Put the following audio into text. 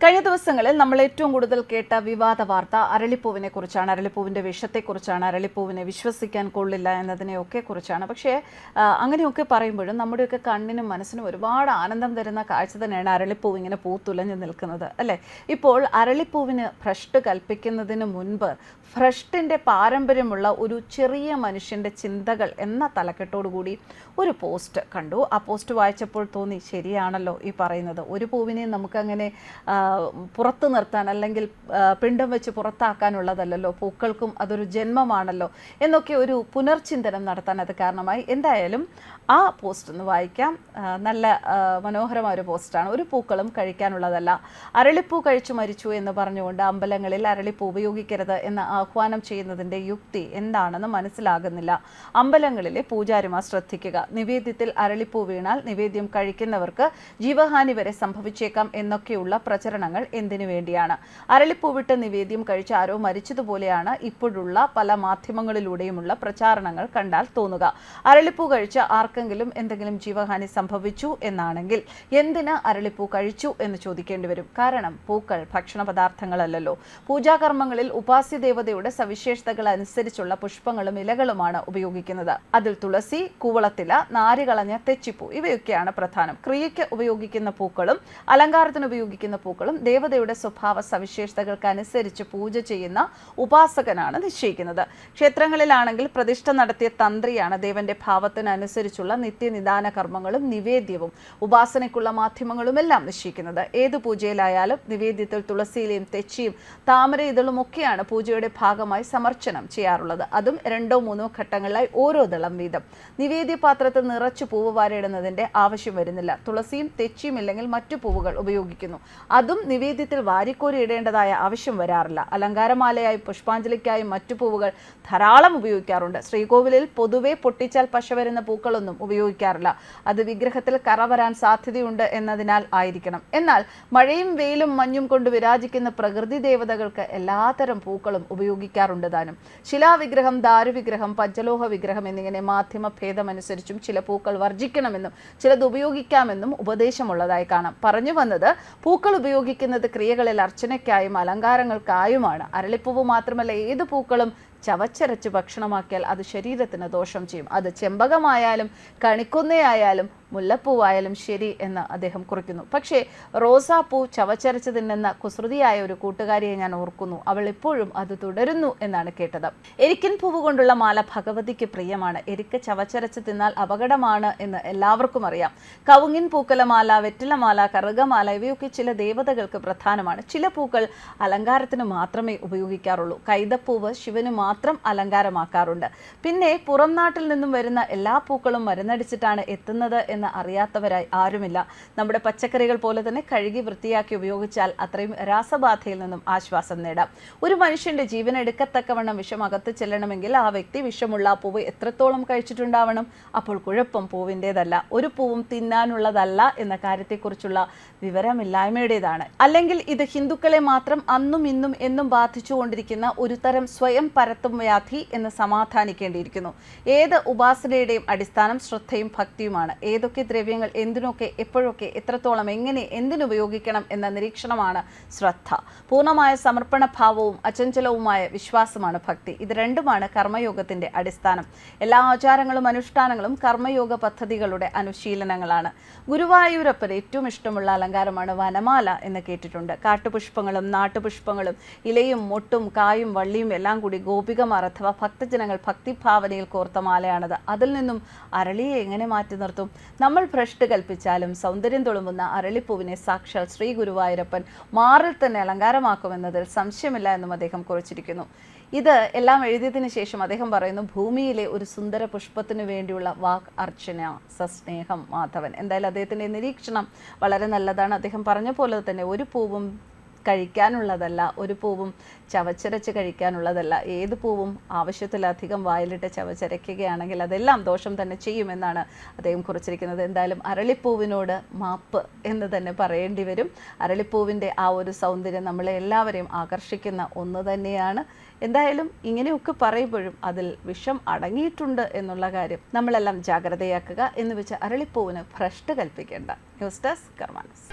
കഴിഞ്ഞ ദിവസങ്ങളിൽ നമ്മൾ ഏറ്റവും കൂടുതൽ കേട്ട വിവാദ വാർത്ത അരളിപ്പൂവിനെ കുറിച്ചാണ്. അരളിപ്പൂവിന്റെ വിഷത്തെക്കുറിച്ചാണ് അരളിപ്പൂവിനെ വിശ്വസിക്കാൻ കൊള്ളില്ല എന്നതിനെയൊക്കെ കുറിച്ചാണ്. പക്ഷേ അങ്ങനെയൊക്കെ പറയുമ്പോഴും നമ്മുടെയൊക്കെ കണ്ണിനും മനസ്സിനും ഒരുപാട് ആനന്ദം തരുന്ന കാഴ്ച തന്നെയാണ് അരളിപ്പൂവ് ഇങ്ങനെ പൂത്തുലഞ്ഞു നിൽക്കുന്നത് അല്ലേ? ഇപ്പോൾ അരളിപ്പൂവിന് ഭ്രഷ്ട് കൽപ്പിക്കുന്നതിന് മുൻപ് ഭ്രഷ്ടിന്റെ പാരമ്പര്യമുള്ള ഒരു ചെറിയ മനുഷ്യന്റെ ചിന്തകൾ എന്ന തലക്കെട്ടോടുകൂടി ഒരു പോസ്റ്റ് കണ്ടു. ആ പോസ്റ്റ് വായിച്ചപ്പോൾ തോന്നി ശരിയാണല്ലോ ഈ പറയുന്നത്. ഒരു പൂവിനെ നമുക്കങ്ങനെ പുറത്തു നിർത്താൻ അല്ലെങ്കിൽ പിണ്ടം വെച്ച് പുറത്താക്കാനുള്ളതല്ലോ പൂക്കൾക്കും അതൊരു ജന്മമാണല്ലോ. എന്നൊക്കെ ഒരു പുനർചിന്തനം നടത്താൻ അത് കാരണമായി. എന്തായാലും ആ പോസ്റ്റ് ഒന്ന് വായിക്കാം. നല്ല മനോഹരമായ ഒരു പോസ്റ്റാണ്. ഒരു പൂക്കളും കഴിക്കാനുള്ളതല്ല. അരളിപ്പൂ കഴിച്ചു മരിച്ചു എന്ന് പറഞ്ഞുകൊണ്ട് അമ്പലങ്ങളിൽ അരളിപ്പൂ ഉപയോഗിക്കരുത് എന്ന് ആഹ്വാനം ചെയ്യുന്നതിന്റെ യുക്തി എന്താണെന്ന് മനസ്സിലാകുന്നില്ല. അമ്പലങ്ങളിലെ പൂജാരിമാർ ശ്രദ്ധിക്കുക. നിവേദ്യത്തിൽ അരളിപ്പൂ വീണാൽ നിവേദ്യം കഴിക്കുന്നവർക്ക് ജീവഹാനി വരെ സംഭവിച്ചേക്കാം എന്നൊക്കെയുള്ള പ്രചരണങ്ങൾ എന്തിനു വേണ്ടിയാണ്? അരളിപ്പൂ വിട്ട് നിവേദ്യം കഴിച്ച് ആരോ മരിച്ചതുപോലെയാണ് ഇപ്പോഴുള്ള പല മാധ്യമങ്ങളിലൂടെയുമുള്ള പ്രചാരണങ്ങൾ കണ്ടാൽ തോന്നുക. അരളിപ്പൂ കഴിച്ച ആർക്കെങ്കിലും എന്തെങ്കിലും ജീവഹാനി സംഭവിച്ചു എന്നാണെങ്കിൽ എന്തിന് അരളിപ്പൂ കഴിച്ചു എന്ന് ചോദിക്കേണ്ടി വരും? കാരണം പൂക്കൾ ഭക്ഷണ പദാർത്ഥങ്ങളല്ലല്ലോ. പൂജാകർമ്മങ്ങളിൽ ഉപാസ്യ ദേവതയുടെ സവിശേഷതകൾ അനുസരിച്ചുള്ള പുഷ്പങ്ങളും ഇലകളുമാണ് ഉപയോഗിക്കുന്നത്. അതിൽ തുളസി കൂവളത്തില നാരുകളഞ്ഞ തെച്ചിപ്പൂ ഇവയൊക്കെയാണ് പ്രധാനം. ക്രിയയ്ക്ക് ഉപയോഗിക്കുന്ന പൂക്കളും അലങ്കാരത്തിന് ഉപയോഗിക്കുന്ന പൂക്കളും ദേവതയുടെ സ്വഭാവ സവിശേഷതകൾക്ക് അനുസരിച്ച് പൂജ ചെയ്യുന്ന ഉപാസകനാണ് നിശ്ചയിക്കുന്നത്. ക്ഷേത്രങ്ങളിലാണെങ്കിൽ പ്രതിഷ്ഠ നടത്തിയ തന്ത്രിയാണ് ദേവന്റെ ഭാവത്തിനനുസരിച്ചുള്ള നിത്യനിദാന കർമ്മങ്ങളും നിവേദ്യവും ഉപാസനയ്ക്കുള്ള മാധ്യമങ്ങളുമെല്ലാം നിശ്ചയിക്കുന്നത്. ഏത് പൂജയിലായാലും നിവേദ്യത്തിൽ തുളസിയിലെയും തെച്ചിയും താമര ഇതളും ഒക്കെയാണ് പൂജയുടെ ഭാഗമായി സമർച്ചനം ചെയ്യാറുള്ളത്. അതും രണ്ടോ മൂന്നോ ഘട്ടങ്ങളിലായി ഓരോ ദളം വീതം. നിവേദ്യ പാത്രത്തിൽ നിറച്ചു പൂവ് വാരിയിടുന്നതിന്റെ ആവശ്യം വരുന്നില്ല. തുളസിയും തെച്ചിയും ഇല്ലെങ്കിൽ മറ്റു പൂവുകൾ ഉപയോഗിക്കുന്നു. അതും നിവേദ്യത്തിൽ വാരിക്കോരി ഇടേണ്ടതായ ആവശ്യം വരാറില്ല. അലങ്കാരമാലയായി പുഷ്പാഞ്ജലിക്കായും മറ്റു പൂവുകൾ ധാരാളം ഉപയോഗിക്കാറുണ്ട്. ശ്രീകോവിലിൽ പൊതുവെ പൊട്ടിച്ചാൽ പശ വരുന്ന പൂക്കളൊന്നും ഉപയോഗിക്കാറില്ല. അത് വിഗ്രഹത്തിൽ കറ വരാൻ സാധ്യതയുണ്ട് എന്നതിനാൽ ആയിരിക്കണം. എന്നാൽ മഴയും വെയിലും മഞ്ഞും കൊണ്ട് വിരാജിക്കുന്ന പ്രകൃതി ദേവതകൾക്ക് എല്ലാത്തരം പൂക്കളും ഉപയോഗിക്കാറുണ്ട് താനും. ശിലാവിഗ്രഹം ദാരുവിഗ്രഹം പഞ്ചലോഹ വിഗ്രഹം എന്നിങ്ങനെ മാധ്യമ ഭേദമനുസരിച്ചും ചില പൂക്കൾ വർജിക്കണമെന്നും ചിലത് ഉപയോഗിക്കാമെന്നും ഉപദേശമുള്ളതായി കാണാം. പറഞ്ഞു വന്നത് പൂക്കൾ ഉപയോഗിക്കുന്നത് ക്രിയകളിൽ അർച്ചനയ്ക്കായും അലങ്കാരങ്ങൾക്കായുമാണ്. അരളിപ്പൂവ് മാത്രമല്ല ഏത് പൂക്കളും ചവച്ചരച്ച് ഭക്ഷണമാക്കിയാൽ അത് ശരീരത്തിന് ദോഷം ചെയ്യും. അത് ചെമ്പകമായാലും കണിക്കുന്നയായാലും മുല്ലപ്പൂവായാലും ശരി എന്ന് അദ്ദേഹം കുറിക്കുന്നു. പക്ഷേ റോസാപ്പൂ ചവച്ചരച്ച് തിന്നുന്ന കുസൃതിയായ ഒരു കൂട്ടുകാരിയെ ഞാൻ ഓർക്കുന്നു. അവൾ ഇപ്പോഴും അത് തുടരുന്നു എന്നാണ് കേട്ടത്. എരിക്കൻ പൂവ് കൊണ്ടുള്ള മാല ഭഗവതിക്ക് പ്രിയമാണ്. എരിക്ക ചവച്ചരച്ച് തിന്നാൽ അപകടമാണ് എന്ന് എല്ലാവർക്കും അറിയാം. കവുങ്ങിൻ പൂക്കലമാല വെറ്റിലമാല കറുകമാല ഇവയൊക്കെ ചില ദേവതകൾക്ക് പ്രധാനമാണ്. ചില പൂക്കൾ അലങ്കാരത്തിന് മാത്രമേ ഉപയോഗിക്കാറുള്ളൂ. കൈതപ്പൂവ് ശിവന് മാത്രം അലങ്കാരമാക്കാറുണ്ട്. പിന്നെ പുറം നാട്ടിൽ നിന്നും വരുന്ന എല്ലാ പൂക്കളും മരുന്നടിച്ചിട്ടാണ് എത്തുന്നത് എന്ന് അറിയാത്തവരായി ആരുമില്ല. നമ്മുടെ പച്ചക്കറികൾ പോലെ തന്നെ കഴുകി വൃത്തിയാക്കി ഉപയോഗിച്ചാൽ അത്രയും രാസബാധയിൽ നിന്നും ആശ്വാസം നേടാം. ഒരു മനുഷ്യന്റെ ജീവൻ എടുക്കത്തക്കവണ്ണം വിഷം അകത്ത് ചെല്ലണമെങ്കിൽ ആ വ്യക്തി വിഷമുള്ള പൂവ് എത്രത്തോളം കഴിച്ചിട്ടുണ്ടാവണം? അപ്പോൾ കുഴപ്പം പൂവിന്റെതല്ല ഒരു പൂവും തിന്നാനുള്ളതല്ല എന്ന കാര്യത്തെക്കുറിച്ചുള്ള വിവരമില്ലായ്മയുടേതാണ്. അല്ലെങ്കിൽ ഇത് ഹിന്ദുക്കളെ മാത്രം അന്നും ഇന്നും എന്നും ബാധിച്ചുകൊണ്ടിരിക്കുന്ന ഒരു തരം സ്വയം പരത്തും വ്യാധി എന്ന് സമാധാനിക്കേണ്ടിയിരിക്കുന്നു. ഏത് ഉപാസനയുടെയും അടിസ്ഥാനം ശ്രദ്ധയും ഭക്തിയുമാണ്. ഏതൊക്കെ ദ്രവ്യങ്ങൾ എന്തിനൊക്കെ എപ്പോഴൊക്കെ എത്രത്തോളം എങ്ങനെ എന്തിനുപയോഗിക്കണം എന്ന നിരീക്ഷണമാണ് ശ്രദ്ധ. പൂർണമായ സമർപ്പണ ഭാവവും അചഞ്ചലവുമായ വിശ്വാസമാണ് ഭക്തി. ഇത് രണ്ടുമാണ് കർമ്മയോഗത്തിന്റെ അടിസ്ഥാനം. എല്ലാ ആചാരങ്ങളും അനുഷ്ഠാനങ്ങളും കർമ്മയോഗ പദ്ധതികളുടെ അനുശീലനങ്ങളാണ്. ഗുരുവായൂരപ്പന് ഏറ്റവും ഇഷ്ടമുള്ള അലങ്കാരമാണ് വനമാല എന്ന് കേട്ടിട്ടുണ്ട്. കാട്ടുപുഷ്പങ്ങളും നാട്ടുപുഷ്പങ്ങളും ഇലയും മൊട്ടും കായും വള്ളിയും എല്ലാം കൂടി ഗോപികമാർ അഥവാ ഭക്തജനങ്ങൾ ഭക്തിഭാവനയിൽ കോർത്ത മാലയാണത്. അതിൽ നിന്നും അരളിയെ എങ്ങനെ മാറ്റി നിർത്തും? നമ്മൾ ഭ്രഷ്ട് കൽപ്പിച്ചാലും സൗന്ദര്യം തുളുമ്പുന്ന അരളിപ്പൂവിനെ സാക്ഷാൽ ശ്രീ ഗുരുവായൂരപ്പൻ മാറിൽ തന്നെ അലങ്കാരമാക്കുമെന്നതിൽ സംശയമില്ല എന്നും അദ്ദേഹം കുറിച്ചിരിക്കുന്നു. ഇത് എല്ലാം എഴുതിയതിനു ശേഷം അദ്ദേഹം പറയുന്നു ഭൂമിയിലെ ഒരു സുന്ദര പുഷ്പത്തിനു വേണ്ടിയുള്ള വാക് അർച്ചന സസ്നേഹം മാധവൻ. എന്തായാലും അദ്ദേഹത്തിന്റെ നിരീക്ഷണം വളരെ നല്ലതാണ്. അദ്ദേഹം പറഞ്ഞ പോലെ തന്നെ ഒരു പൂവും കഴിക്കാനുള്ളതല്ല ഒരു പൂവും ചവച്ചരച്ച് കഴിക്കാനുള്ളതല്ല. ഏത് പൂവും ആവശ്യത്തിലധികം വായിലിട്ട് ചവച്ചരയ്ക്കുകയാണെങ്കിൽ അതെല്ലാം ദോഷം തന്നെ ചെയ്യുമെന്നാണ് അദ്ദേഹം കുറിച്ചിരിക്കുന്നത്. എന്തായാലും അരളിപ്പൂവിനോട് മാപ്പ് എന്ന് തന്നെ പറയേണ്ടി വരും. അരളിപ്പൂവിന്റെ ആ ഒരു സൗന്ദര്യം നമ്മളെ എല്ലാവരെയും ആകർഷിക്കുന്ന ഒന്ന് തന്നെയാണ്. എന്തായാലും ഇങ്ങനെയൊക്കെ പറയുമ്പോഴും അതിൽ വിഷം അടങ്ങിയിട്ടുണ്ട് എന്നുള്ള കാര്യം നമ്മളെല്ലാം ജാഗ്രതയാക്കുക എന്ന് വെച്ച് അരളിപ്പൂവിന് ഭ്രഷ്ട് കൽപ്പിക്കേണ്ട. News desk കർമാനസ്.